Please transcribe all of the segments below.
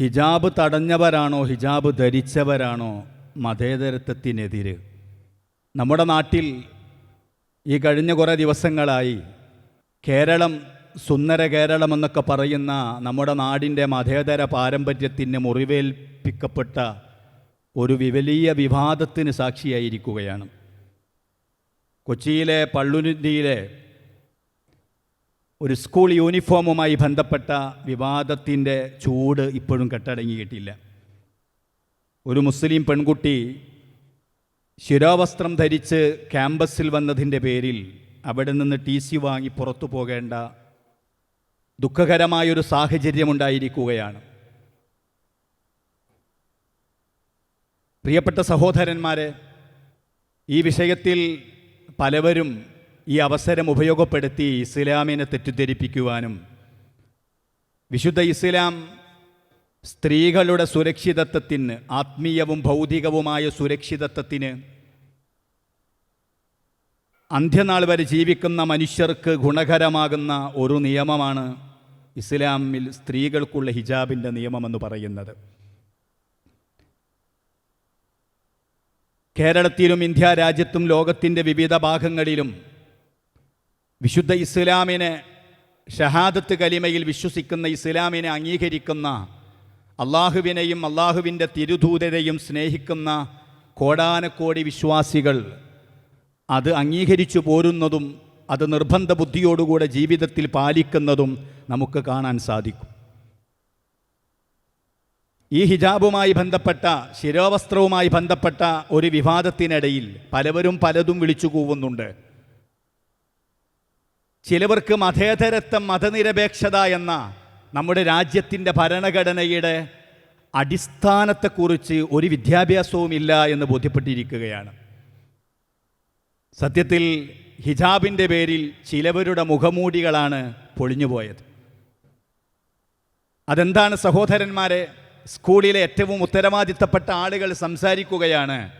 ഹിജാബ് തടഞ്ഞവരാണോ ഹിജാബ് ധരിച്ചവരാണോ മതേതരത്വത്തിനെതിരെ? നമ്മുടെ നാട്ടിൽ ഈ കഴിഞ്ഞ കുറേ ദിവസങ്ങളായി കേരളം സുന്ദര കേരളം എന്നൊക്കെ പറയുന്ന നമ്മുടെ നാടിന്റെ മതേതര പാരമ്പര്യത്തിന് മുറിവേൽപ്പിക്കപ്പെട്ട ഒരു വലിയ വിവാദത്തിന് സാക്ഷിയായിരിക്കുകയാണ്. കൊച്ചിയിലെ പള്ളുരുത്തിയിലെ ഒരു സ്കൂൾ യൂണിഫോമുമായി ബന്ധപ്പെട്ട വിവാദത്തിന്റെ ചൂട് ഇപ്പോഴും കെട്ടടങ്ങിയിട്ടില്ല ഒരു മുസ്ലിം പെൺകുട്ടി ശിരോവസ്ത്രം ധരിച്ച് ക്യാമ്പസിൽ വന്നതിന്റെ പേരിൽ അവിടെ നിന്ന് ടി സി വാങ്ങി പുറത്തു പോകേണ്ട ദുഃഖകരമായൊരു സാഹചര്യമുണ്ടായിരിക്കുകയാണ്. പ്രിയപ്പെട്ട സഹോദരന്മാരെ ഈ വിഷയത്തിൽ പലവരും ഈ അവസരം ഉപയോഗപ്പെടുത്തി ഇസ്ലാമിനെ തെറ്റിദ്ധരിപ്പിക്കുവാനും വിശുദ്ധ ഇസ്ലാം സ്ത്രീകളുടെ സുരക്ഷിതത്വത്തിന് ആത്മീയവും ഭൗതികവുമായ സുരക്ഷിതത്വത്തിന് അന്ത്യനാൾ വരെ ജീവിക്കുന്ന മനുഷ്യർക്ക് ഗുണകരമാകുന്ന ഒരു നിയമമാണ് ഇസ്ലാമിൽ സ്ത്രീകൾക്കുള്ള ഹിജാബിന്റെ നിയമമെന്ന് പറയുന്നത്. കേരളത്തിലും ഇന്ത്യ രാജ്യത്തും ലോകത്തിന്റെ വിവിധ ഭാഗങ്ങളിലും വിശുദ്ധ ഇസ്ലാമിനെ ഷഹാദത്ത് കലിമയിൽ വിശ്വസിക്കുന്ന ഇസ്ലാമിനെ അംഗീകരിക്കുന്ന അള്ളാഹുവിനെയും അള്ളാഹുവിന്റെ തിരുദൂതരെയും സ്നേഹിക്കുന്ന കോടാനക്കോടി വിശ്വാസികൾ അത് അംഗീകരിച്ചു പോരുന്നതും അത് നിർബന്ധ ബുദ്ധിയോടുകൂടെ ജീവിതത്തിൽ പാലിക്കുന്നതും നമുക്ക് കാണാൻ സാധിക്കും. ഈ ഹിജാബുമായി ബന്ധപ്പെട്ട ശിരോവസ്ത്രവുമായി ബന്ധപ്പെട്ട ഒരു വിവാദത്തിനിടയിൽ പലവരും പലതും വിളിച്ചു കൂവുന്നുണ്ട്. ചിലവർക്ക് മതേതരത്വം മതനിരപേക്ഷത എന്ന നമ്മുടെ രാജ്യത്തിന്റെ ഭരണഘടനയുടെ അടിസ്ഥാനത്തെക്കുറിച്ച് ഒരു വിദ്യാഭ്യാസവും ഇല്ല എന്ന് ബോധ്യപ്പെട്ടിരിക്കുകയാണ്. സത്യത്തിൽ ഹിജാബിന്റെ പേരിൽ ചിലവരുടെ മുഖമൂടികളാണ് പൊളിഞ്ഞുപോയത് അതെന്താണ് സഹോദരന്മാരെ? സ്കൂളിലെ ഏറ്റവും ഉത്തരവാദിത്തപ്പെട്ട ആളുകൾ സംസാരിക്കുകയാണ്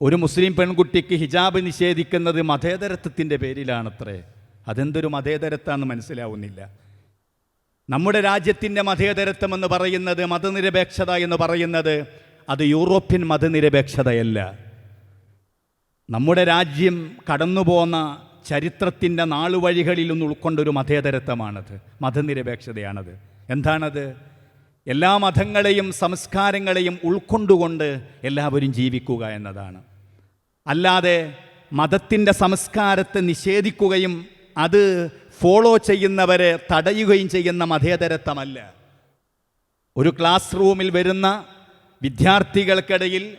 ഒരു മുസ്ലിം പെൺകുട്ടിക്ക് ഹിജാബ് നിഷേധിക്കുന്നത് മതേതരത്വത്തിന്റെ പേരിലാണത്രേ. അതെന്തൊരു മതേതരത്താണെന്ന് മനസ്സിലാവുന്നില്ല. നമ്മുടെ രാജ്യത്തിന്റെ മതേതരത്വം എന്ന് പറയുന്നത് മതനിരപേക്ഷത എന്ന് പറയുന്നത് അത് യൂറോപ്യൻ മതനിരപേക്ഷതയല്ല. നമ്മുടെ രാജ്യം കടന്നുപോന്ന ചരിത്രത്തിന്റെ നാളുവഴികളിൽ നിന്ന് ഉൾക്കൊണ്ടൊരു മതേതരത്വമാണത്. മതനിരപേക്ഷതയാണത്. എന്താണത്? എല്ലാ മതങ്ങളെയും സംസ്കാരങ്ങളെയും ഉൾക്കൊണ്ടുകൊണ്ട് എല്ലാവരും ജീവിക്കുക എന്നതാണ്. അല്ലാതെ മതത്തിന്റെ സംസ്കാരത്തെ നിഷേധിക്കുകയും അത് ഫോളോ ചെയ്യുന്നവരെ തടയുകയും ചെയ്യുന്ന മതേതരത്വമല്ല. ഒരു ക്ലാസ് റൂമിൽ വരുന്ന വിദ്യാർത്ഥികൾക്കിടയിൽ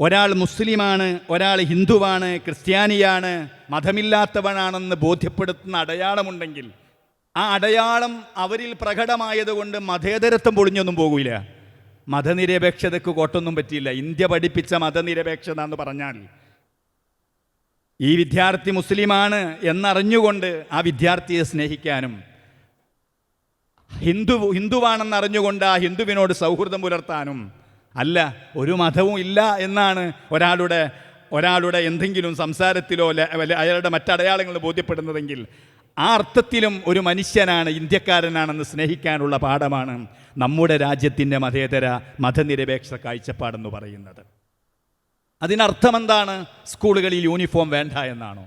ഒരാൾ മുസ്ലിമാണ് ഒരാൾ ഹിന്ദുവാണ് ക്രിസ്ത്യാനിയാണ് മതമില്ലാത്തവനാണെന്ന് ബോധ്യപ്പെടുത്തുന്ന അടയാളമുണ്ടെങ്കിൽ ആ അടയാളം അവരിൽ പ്രകടമായതുകൊണ്ട് മതേതരത്വം പൊളിഞ്ഞൊന്നും പോകില്ല മതനിരപേക്ഷതയ്ക്ക് കോട്ടൊന്നും പറ്റിയില്ല. ഇന്ത്യ പഠിപ്പിച്ച മതനിരപേക്ഷത എന്ന് പറഞ്ഞാൽ ഈ വിദ്യാർത്ഥി മുസ്ലിമാണ് എന്നറിഞ്ഞുകൊണ്ട് ആ വിദ്യാർത്ഥിയെ സ്നേഹിക്കാനും. ഹിന്ദു ഹിന്ദുവാണെന്ന് അറിഞ്ഞുകൊണ്ട് ആ ഹിന്ദുവിനോട് സൗഹൃദം പുലർത്താനും. അല്ല ഒരു മതവും ഇല്ല എന്നാണ് ഒരാളുടെ ഒരാളുടെ എന്തെങ്കിലും സംസാരത്തിലോ അയാളുടെ മറ്റടയാളങ്ങൾ ബോധ്യപ്പെടുന്നതെങ്കിൽ ആ അർത്ഥത്തിലും ഒരു മനുഷ്യനാണ് ഇന്ത്യക്കാരനാണെന്ന് സ്നേഹിക്കാനുള്ള പാഠമാണ് നമ്മുടെ രാജ്യത്തിന്റെ മതേതര മതനിരപേക്ഷ കാഴ്ചപ്പാടെന്ന് പറയുന്നത്. അതിനർത്ഥം എന്താണ് സ്കൂളുകളിൽ യൂണിഫോം വേണ്ട എന്നാണോ?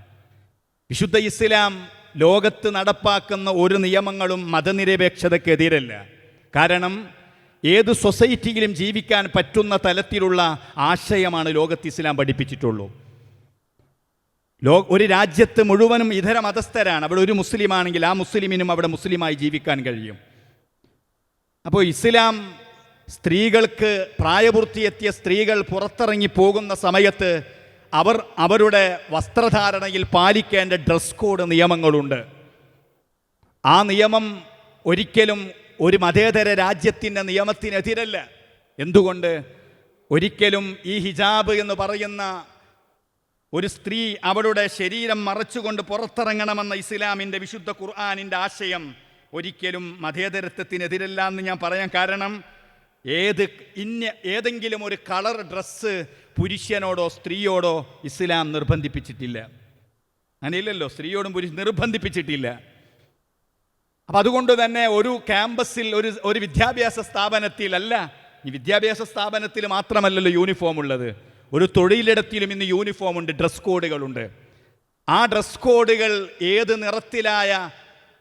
വിശുദ്ധ ഇസ്ലാം ലോകത്ത് നടപ്പാക്കുന്ന ഒരു നിയമങ്ങളും മതനിരപേക്ഷതക്കെതിരല്ല. കാരണം ഏത് സൊസൈറ്റിയിലും ജീവിക്കാൻ പറ്റുന്ന തലത്തിലുള്ള ആശയമാണ് ലോകത്ത് ഇസ്ലാം പഠിപ്പിച്ചിട്ടുള്ളൂ. ലോ ഒരു രാജ്യത്ത് മുഴുവനും ഇതര മതസ്ഥരാണ്. അവിടെ ഒരു മുസ്ലിമാണെങ്കിൽ ആ മുസ്ലിമിനും അവിടെ മുസ്ലിമായി ജീവിക്കാൻ കഴിയും. അപ്പോൾ ഇസ്ലാം സ്ത്രീകൾക്ക് പ്രായപൂർത്തിയെത്തിയ സ്ത്രീകൾ പുറത്തിറങ്ങി പോകുന്ന സമയത്ത് അവർ അവരുടെ വസ്ത്രധാരണയിൽ പാലിക്കേണ്ട ഡ്രസ് കോഡ് നിയമങ്ങളുണ്ട്. ആ നിയമം ഒരിക്കലും ഒരു മതേതര രാജ്യത്തിന്റെ നിയമത്തിനെതിരല്ല. എന്തുകൊണ്ട്? ഒരിക്കലും ഈ ഹിജാബ് എന്ന് പറയുന്ന ഒരു സ്ത്രീ അവളുടെ ശരീരം മറച്ചുകൊണ്ട് പുറത്തിറങ്ങണമെന്ന ഇസ്ലാമിന്റെ വിശുദ്ധ ഖുർആാനിന്റെ ആശയം ഒരിക്കലും മതേതരത്വത്തിനെതിരല്ല എന്ന് ഞാൻ പറയാൻ കാരണം ഏത് ഇന്ന ഏതെങ്കിലും ഒരു കളർ ഡ്രസ്സ് പുരുഷനോടോ സ്ത്രീയോടോ ഇസ്ലാം നിർബന്ധിപ്പിച്ചിട്ടില്ല. അങ്ങനെയില്ലല്ലോ സ്ത്രീയോടും പുരുഷ നിർബന്ധിപ്പിച്ചിട്ടില്ല. അപ്പം അതുകൊണ്ട് തന്നെ ഒരു ക്യാമ്പസിൽ ഒരു ഒരു വിദ്യാഭ്യാസ സ്ഥാപനത്തിലല്ല ഈ വിദ്യാഭ്യാസ സ്ഥാപനത്തിൽ മാത്രമല്ലല്ലോ യൂണിഫോം ഉള്ളത്. ഒരു തൊഴിലിടത്തിലും ഇന്ന് യൂണിഫോം ഉണ്ട് ഡ്രസ് കോഡുകളുണ്ട്. ആ ഡ്രസ് കോഡുകൾ ഏത് നിറത്തിലായ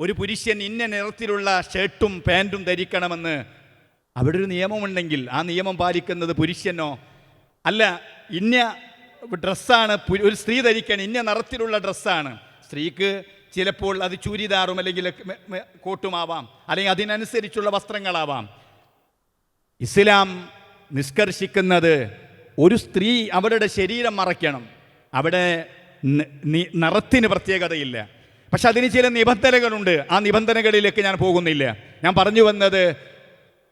ഒരു പുരുഷൻ ഇന്ന നിറത്തിലുള്ള ഷർട്ടും പാന്റും ധരിക്കണമെന്ന് അവിടെ ഒരു നിയമമുണ്ടെങ്കിൽ ആ നിയമം പാലിക്കുന്നത് പുരുഷനോ? അല്ല ഇന്ന ഡ്രസ്സാണ് ഒരു സ്ത്രീ ധരിക്കാൻ ഇന്ന നിറത്തിലുള്ള ഡ്രസ്സാണ്. സ്ത്രീക്ക് ചിലപ്പോൾ അത് ചൂരിദാറും അല്ലെങ്കിൽ കോട്ടുമാവാം. അല്ലെങ്കിൽ അതിനനുസരിച്ചുള്ള വസ്ത്രങ്ങളാവാം. ഇസ്ലാം നിഷ്കർഷിക്കുന്നത് ഒരു സ്ത്രീ അവരുടെ ശരീരം മറയ്ക്കണം. അവിടെ നിറത്തിന് പ്രത്യേകതയില്ല. പക്ഷെ അതിന് ചില നിബന്ധനകളുണ്ട്. ആ നിബന്ധനകളിലേക്ക് ഞാൻ പോകുന്നില്ല. ഞാൻ പറഞ്ഞു വന്നത്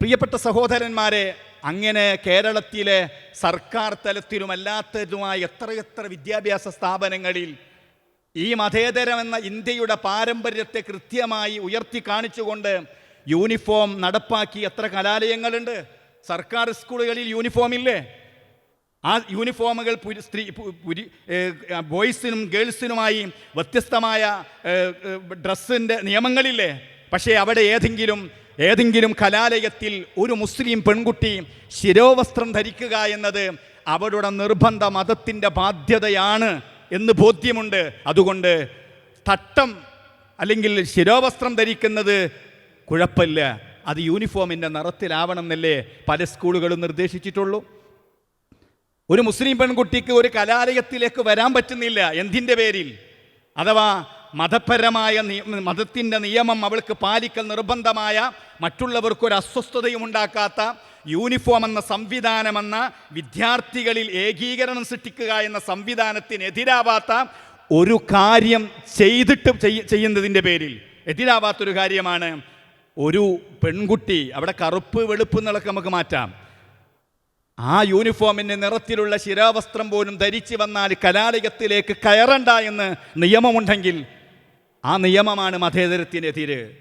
പ്രിയപ്പെട്ട സഹോദരന്മാരെ അങ്ങനെ കേരളത്തിലെ സർക്കാർ തലത്തിലുമല്ലാത്തതുമായ എത്രയെത്ര വിദ്യാഭ്യാസ സ്ഥാപനങ്ങളിൽ ഈ മതേതരമെന്ന ഇന്ത്യയുടെ പാരമ്പര്യത്തെ കൃത്യമായി ഉയർത്തി കാണിച്ചുകൊണ്ട് യൂണിഫോം നടപ്പാക്കി എത്ര കലാലയങ്ങളുണ്ട്. സർക്കാർ സ്കൂളുകളിൽ യൂണിഫോം ഇല്ലേ? ആ യൂണിഫോമുകൾ സ്ത്രീ ബോയ്സിനും ഗേൾസിനുമായി വ്യത്യസ്തമായ ഡ്രസ്സിന്റെ നിയമങ്ങളില്ലേ? പക്ഷേ അവിടെ ഏതെങ്കിലും ഏതെങ്കിലും കലാലയത്തിൽ ഒരു മുസ്ലിം പെൺകുട്ടി ശിരോവസ്ത്രം ധരിക്കുക എന്നത് അവരുടെ നിർബന്ധ മതത്തിന്റെ ബാധ്യതയാണ് എന്ന് ബോധ്യമുണ്ട്. അതുകൊണ്ട് തട്ടം അല്ലെങ്കിൽ ശിരോവസ്ത്രം ധരിക്കുന്നത് കുഴപ്പമില്ല. അത് യൂണിഫോമിന്റെ നിറത്തിലാവണം എന്നല്ലേ പല സ്കൂളുകളും നിർദ്ദേശിച്ചിട്ടുള്ളൂ. ഒരു മുസ്ലിം പെൺകുട്ടിക്ക് ഒരു കലാലയത്തിലേക്ക് വരാൻ പറ്റുന്നില്ല. എന്തിന്റെ പേരിൽ? അഥവാ മതപരമായ മതത്തിന്റെ നിയമം അവൾക്ക് പാലിക്കൽ നിർബന്ധമായ മറ്റുള്ളവർക്ക് ഒരു അസ്വസ്ഥതയും ഉണ്ടാക്കാത്ത യൂണിഫോം എന്ന സംവിധാനമെന്ന വിദ്യാർത്ഥികളിൽ ഏകീകരണം സൃഷ്ടിക്കുക എന്ന സംവിധാനത്തിനെതിരാവാത്ത ഒരു കാര്യം ചെയ്തിട്ട് ചെയ്യ- ചെയ്യുന്നതിന്റെ പേരിൽ. എതിരാവാത്തൊരു കാര്യമാണ് ഒരു പെൺകുട്ടി അവിടെ കറുപ്പ് വെളുപ്പ് എന്നുള്ളതൊക്കെ നമുക്ക് മാറ്റാം. ആ യൂണിഫോമിന്റെ നിറത്തിലുള്ള ശിരാവസ്ത്രം പോലും ധരിച്ചു വന്നാൽ കലാലയത്തിലേക്ക് കയറണ്ട എന്ന് നിയമമുണ്ടെങ്കിൽ ആ നിയമമാണ് മതേതരത്തിനെതിര്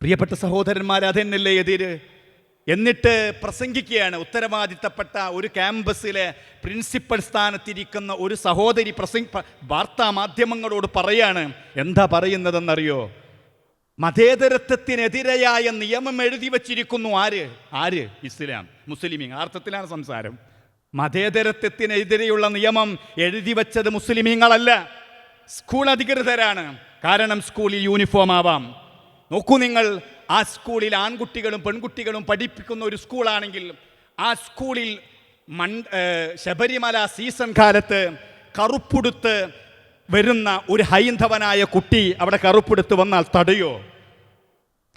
പ്രിയപ്പെട്ട സഹോദരന്മാർ അതെന്നല്ലേ എതിര്? എന്നിട്ട് പ്രസംഗിക്കുകയാണ് ഉത്തരവാദിത്തപ്പെട്ട ഒരു ക്യാമ്പസിലെ പ്രിൻസിപ്പൽ സ്ഥാനത്തിരിക്കുന്ന ഒരു സഹോദരി പ്രസംഗ വാർത്താ മാധ്യമങ്ങളോട് പറയാണ്. എന്താ പറയുന്നതെന്നറിയോ? മതേതരത്വത്തിനെതിരെയായ നിയമം എഴുതി വച്ചിരിക്കുന്നു ആര്? ആര്? ഇസ്ലാം. മുസ്ലിമീങ്ങൾ. ആർത്ഥത്തിലാണ് സംസാരം. മതേതരത്വത്തിനെതിരെയുള്ള നിയമം എഴുതി വച്ചത് മുസ്ലിമീങ്ങളല്ല. സ്കൂൾ അധികൃതരാണ്. കാരണം സ്കൂളിൽ യൂണിഫോം ആവാം. നോക്കൂ നിങ്ങൾ ആ സ്കൂളിൽ ആൺകുട്ടികളും പെൺകുട്ടികളും പഠിപ്പിക്കുന്ന ഒരു സ്കൂളാണെങ്കിൽ ആ സ്കൂളിൽ മൺ ശബരിമല സീസൺ കാലത്ത് കറുപ്പുടുത്ത് വരുന്ന ഒരു ഹൈന്ദവനായ കുട്ടി അവിടെ കറുപ്പെടുത്ത് വന്നാൽ തടയോ?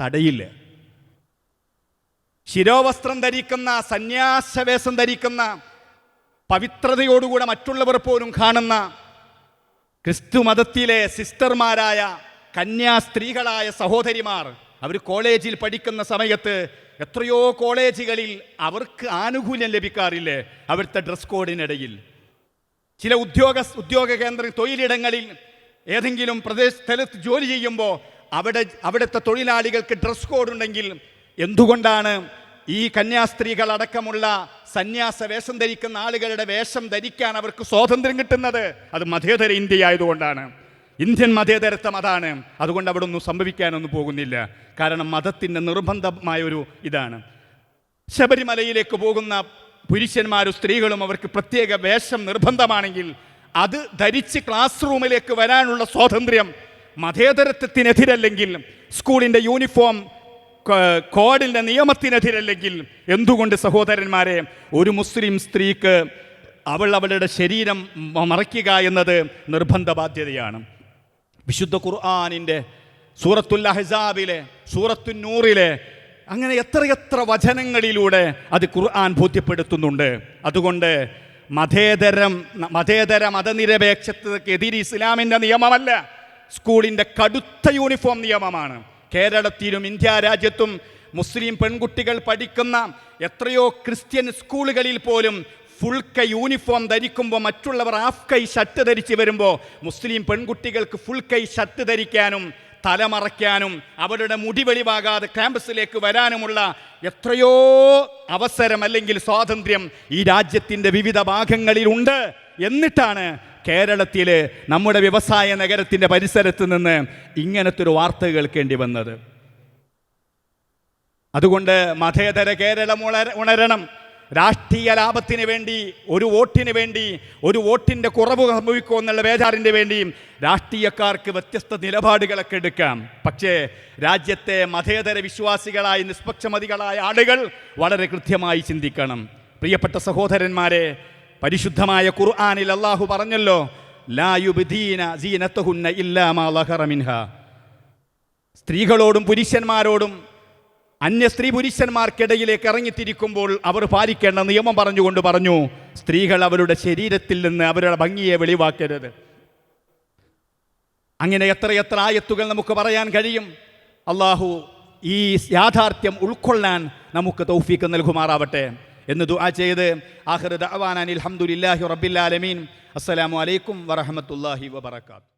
തടയില്ല. ശിരോവസ്ത്രം ധരിക്കുന്ന സന്യാസവേഷം ധരിക്കുന്ന പവിത്രതയോടുകൂടെ മറ്റുള്ളവർ പോലും കാണുന്ന ക്രിസ്തു മതത്തിലെ സിസ്റ്റർമാരായ കന്യാസ്ത്രീകളായ സഹോദരിമാർ അവർ കോളേജിൽ പഠിക്കുന്ന സമയത്ത് എത്രയോ കോളേജുകളിൽ അവർക്ക് ആനുകൂല്യം ലഭിക്കാറില്ലേ? അവിടുത്തെ ഡ്രസ് കോഡിനിടയിൽ. ചില ഉദ്യോഗ ഉദ്യോഗ കേന്ദ്ര തൊഴിലിടങ്ങളിൽ ഏതെങ്കിലും പ്രദേശ സ്ഥലത്ത് ജോലി ചെയ്യുമ്പോൾ അവിടെ അവിടുത്തെ തൊഴിലാളികൾക്ക് ഡ്രസ് കോഡ് ഉണ്ടെങ്കിൽ എന്തുകൊണ്ടാണ് ഈ കന്യാസ്ത്രീകൾ അടക്കമുള്ള സന്യാസ വേഷം ധരിക്കുന്ന ആളുകളുടെ വേഷം ധരിക്കാൻ അവർക്ക് സ്വാതന്ത്ര്യം കിട്ടുന്നത് അത് മതേതര ഇന്ത്യ ആയതുകൊണ്ടാണ്. ഇന്ത്യൻ മതേതരത്വം അതാണ്. അതുകൊണ്ട് അവിടെ ഒന്നും സംഭവിക്കാനൊന്നും പോകുന്നില്ല. കാരണം മതത്തിന്റെ നിർബന്ധമായ ഒരു ഇതാണ്. ശബരിമലയിലേക്ക് പോകുന്ന പുരുഷന്മാരും സ്ത്രീകളും അവർക്ക് പ്രത്യേക വേഷം നിർബന്ധമാണെങ്കിൽ അത് ധരിച്ച് ക്ലാസ് റൂമിലേക്ക് വരാനുള്ള സ്വാതന്ത്ര്യം മതേതരത്വത്തിനെതിരല്ലെങ്കിൽ സ്കൂളിന്റെ യൂണിഫോം കോഡിന്റെ നിയമത്തിനെതിരല്ലെങ്കിൽ എന്തുകൊണ്ട് സഹോദരന്മാരെ ഒരു മുസ്ലിം സ്ത്രീക്ക് അവൾ അവളുടെ ശരീരം മറയ്ക്കുക എന്നത് നിർബന്ധ ബാധ്യതയാണ്. വിശുദ്ധ ഖുർആാനിന്റെ സൂറത്തുൽ അഹ്സാബിലെ സൂറത്തു നൂറിലെ അങ്ങനെ എത്രയെത്ര വചനങ്ങളിലൂടെ അത് ഖുർആൻ ബോധ്യപ്പെടുത്തുന്നുണ്ട്. അതുകൊണ്ട് മതേതരം മതേതര മതനിരപേക്ഷതക്കെതിരെ ഇസ്ലാമിന്റെ നിയമമല്ല സ്കൂളിന്റെ കടുത്ത യൂണിഫോം നിയമമാണ്. കേരളത്തിലും ഇന്ത്യ രാജ്യത്തും മുസ്ലിം പെൺകുട്ടികൾ പഠിക്കുന്ന എത്രയോ ക്രിസ്ത്യൻ സ്കൂളുകളിൽ പോലും ഫുൾ കൈ യൂണിഫോം ധരിക്കുമ്പോൾ മറ്റുള്ളവർ ഹാഫ് കൈ ഷർട്ട് ധരിച്ച് വരുമ്പോൾ മുസ്ലിം പെൺകുട്ടികൾക്ക് ഫുൾ കൈ ഷർട്ട് ധരിക്കാനും തലമറയ്ക്കാനും അവരുടെ മുടി വെളിവാകാതെ ക്യാമ്പസിലേക്ക് വരാനുമുള്ള എത്രയോ അവസരം അല്ലെങ്കിൽ സ്വാതന്ത്ര്യം ഈ രാജ്യത്തിന്റെ വിവിധ ഭാഗങ്ങളിലുണ്ട്. എന്നിട്ടാണ് കേരളത്തിൽ നമ്മുടെ വ്യവസായ നഗരത്തിന്റെ പരിസരത്ത് നിന്ന് ഇങ്ങനത്തെ ഒരു വാർത്ത കേൾക്കേണ്ടി വന്നത്. അതുകൊണ്ട് മതേതര കേരളം ഉണര ഉണരണം. രാഷ്ട്രീയ ലാഭത്തിന് വേണ്ടി ഒരു വോട്ടിന് വേണ്ടി ഒരു വോട്ടിന്റെ കുറവ് സംഭവിക്കുമോ എന്നുള്ള ബേജാറിന്റെ വേണ്ടിയും രാഷ്ട്രീയക്കാർക്ക് വ്യത്യസ്ത നിലപാടുകളൊക്കെ എടുക്കാം. പക്ഷേ രാജ്യത്തെ മതേതര വിശ്വാസികളായ നിഷ്പക്ഷമതികളായ ആളുകൾ വളരെ കൃത്യമായി ചിന്തിക്കണം. പ്രിയപ്പെട്ട സഹോദരന്മാരെ പരിശുദ്ധമായ ഖുർആനിൽ അള്ളാഹു പറഞ്ഞല്ലോ സ്ത്രീകളോടും പുരുഷന്മാരോടും അന്യ സ്ത്രീ പുരുഷന്മാർക്കിടയിലേക്ക് ഇറങ്ങിത്തിരിക്കുമ്പോൾ അവർ പാലിക്കേണ്ട നിയമം പറഞ്ഞുകൊണ്ട് പറഞ്ഞു സ്ത്രീകൾ അവരുടെ ശരീരത്തിൽ നിന്ന് അവരുടെ ഭംഗിയെ വെളിവാക്കരുത്. അങ്ങനെ എത്രയെത്ര ആയത്തുകൾ നമുക്ക് പറയാൻ കഴിയും. അള്ളാഹു ഈ യാഥാർത്ഥ്യം ഉൾക്കൊള്ളാൻ നമുക്ക് തൗഫീക്ക് നൽകുമാറാവട്ടെ. എന്ന് ദുആ ചെയ്ത് ആഹ്റദ് ദഅവാനാനിൽ അൽഹംദുലില്ലാഹി റബ്ബിൽ ആലമീൻ. അസ്സലാമു അലൈക്കും വറഹ്മത്തുള്ളാഹി വബറകാതുഹു.